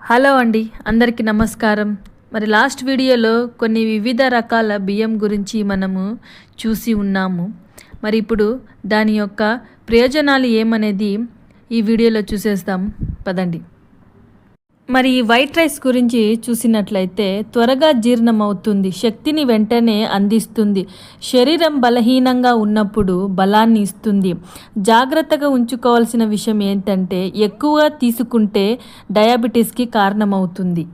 Hello అండి అందరికీ నమస్కారం. మరి లాస్ట్ వీడియోలో కొన్ని వివిధ రకాల బియ్యం గురించి మనము చూసి ఉన్నాము. మరి ఇప్పుడు దాని యొక్క ప్రయోజనాలు ఏమనేది ఈ వీడియోలో చూసేస్తాం పదండి. మరి వైట్ రైస్ గురించి చూసినట్లయితే త్వరగా జీర్ణమవుతుంది. శక్తిని వెంటనే అందిస్తుంది. శరీరం బలహీనంగా ఉన్నప్పుడు బలాన్ని ఇస్తుంది. జాగ్రత్తగా ఉంచుకోవాల్సిన విషయం ఏంటంటే ఎక్కువగా తీసుకుంటే డయాబెటీస్కి కారణమవుతుంది.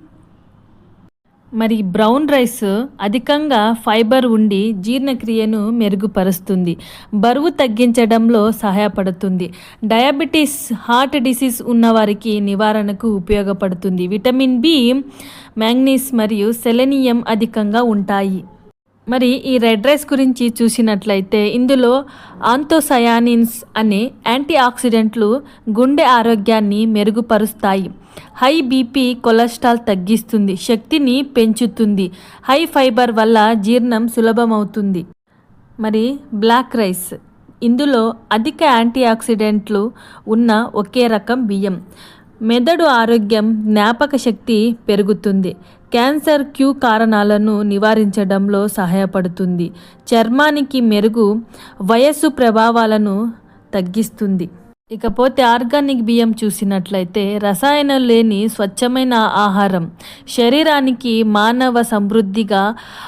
మరి బ్రౌన్ రైస్ అధికంగా ఫైబర్ ఉండి జీర్ణక్రియను మెరుగుపరుస్తుంది. బరువు తగ్గించడంలో సహాయపడుతుంది. డయాబెటీస్ హార్ట్ డిసీజ్ ఉన్నవారికి నివారణకు ఉపయోగపడుతుంది. విటమిన్ బి మ్యాంగ్నీస్ మరియు సెలెనియం అధికంగా ఉంటాయి. మరి ఈ రెడ్ రైస్ గురించి చూసినట్లయితే ఇందులో ఆంతోసయానిన్స్ అనే యాంటీ ఆక్సిడెంట్లు గుండె ఆరోగ్యాన్ని మెరుగుపరుస్తాయి. హై బీపీ కొలెస్ట్రాల్ తగ్గిస్తుంది శక్తిని పెంచుతుంది. హై ఫైబర్ వల్ల జీర్ణం సులభమవుతుంది. మరి బ్లాక్ రైస్. ఇందులో అధిక యాంటీ ఆక్సిడెంట్లు ఉన్న ఒకే రకం బియ్యం. మెదడు ఆరోగ్యం జ్ఞాపక శక్తి పెరుగుతుంది. క్యాన్సర్ క్యూ కారణాలను నివారించడంలో సహాయపడుతుంది. చర్మానికి మెరుగు వయస్సు ప్రభావాలను తగ్గిస్తుంది. ఇకపోతే ఆర్గానిక్ బియ్యం చూసినట్లయితే రసాయనం లేని స్వచ్ఛమైన ఆహారం శరీరానికి మానవ సమృద్ధిగా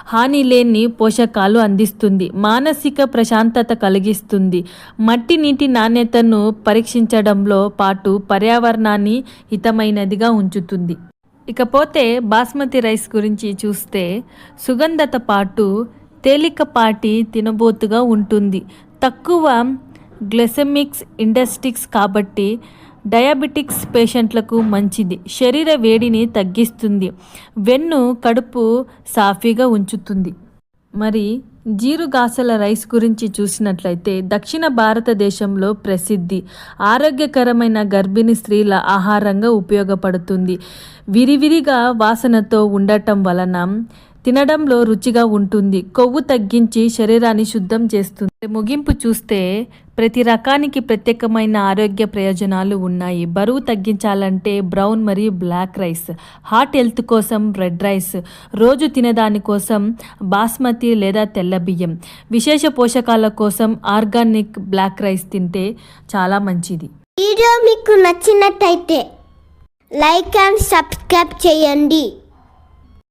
హాని లేని పోషకాలు అందిస్తుంది. మానసిక ప్రశాంతత కలిగిస్తుంది. మట్టి నీటి నాణ్యతను పరీక్షించడంలో పాటు పర్యావరణాన్ని హితమైనదిగా ఉంచుతుంది. ఇకపోతే బాస్మతి రైస్ గురించి చూస్తే సుగంధత పాటు తేలికపాటి తినబోతుగా ఉంటుంది. తక్కువ గ్లెసెమిక్స్ ఇండస్టిక్స్ కాబట్టి డయాబెటిక్స్ పేషెంట్లకు మంచిది. శరీర వేడిని తగ్గిస్తుంది. వెన్ను కడుపు సాఫీగా ఉంచుతుంది. మరి జీరుగాసల రైస్ గురించి చూసినట్లయితే దక్షిణ భారతదేశంలో ప్రసిద్ధి. ఆరోగ్యకరమైన గర్భిణీ స్త్రీల ఆహారంగా ఉపయోగపడుతుంది. విరివిరిగా వాసనతో ఉండటం వలన తినడంలో రుచిగా ఉంటుంది. కొవ్వు తగ్గించి శరీరాన్ని శుద్ధం చేస్తుంది. ముగింపు చూస్తే ప్రతి రకానికి ప్రత్యేకమైన ఆరోగ్య ప్రయోజనాలు ఉన్నాయి. బరువు తగ్గించాలంటే బ్రౌన్ మరియు బ్లాక్ రైస్ హార్ట్ హెల్త్ కోసం రెడ్ రైస్ రోజు తినేదాని కోసం బాస్మతి లేదా తెల్ల బియ్యం. విశేష పోషకాల కోసం ఆర్గానిక్ బ్లాక్ రైస్ తింటే చాలా మంచిది. వీడియో మీకు నచ్చినట్టయితే లైక్ అండ్ సబ్స్క్రైబ్ చేయండి.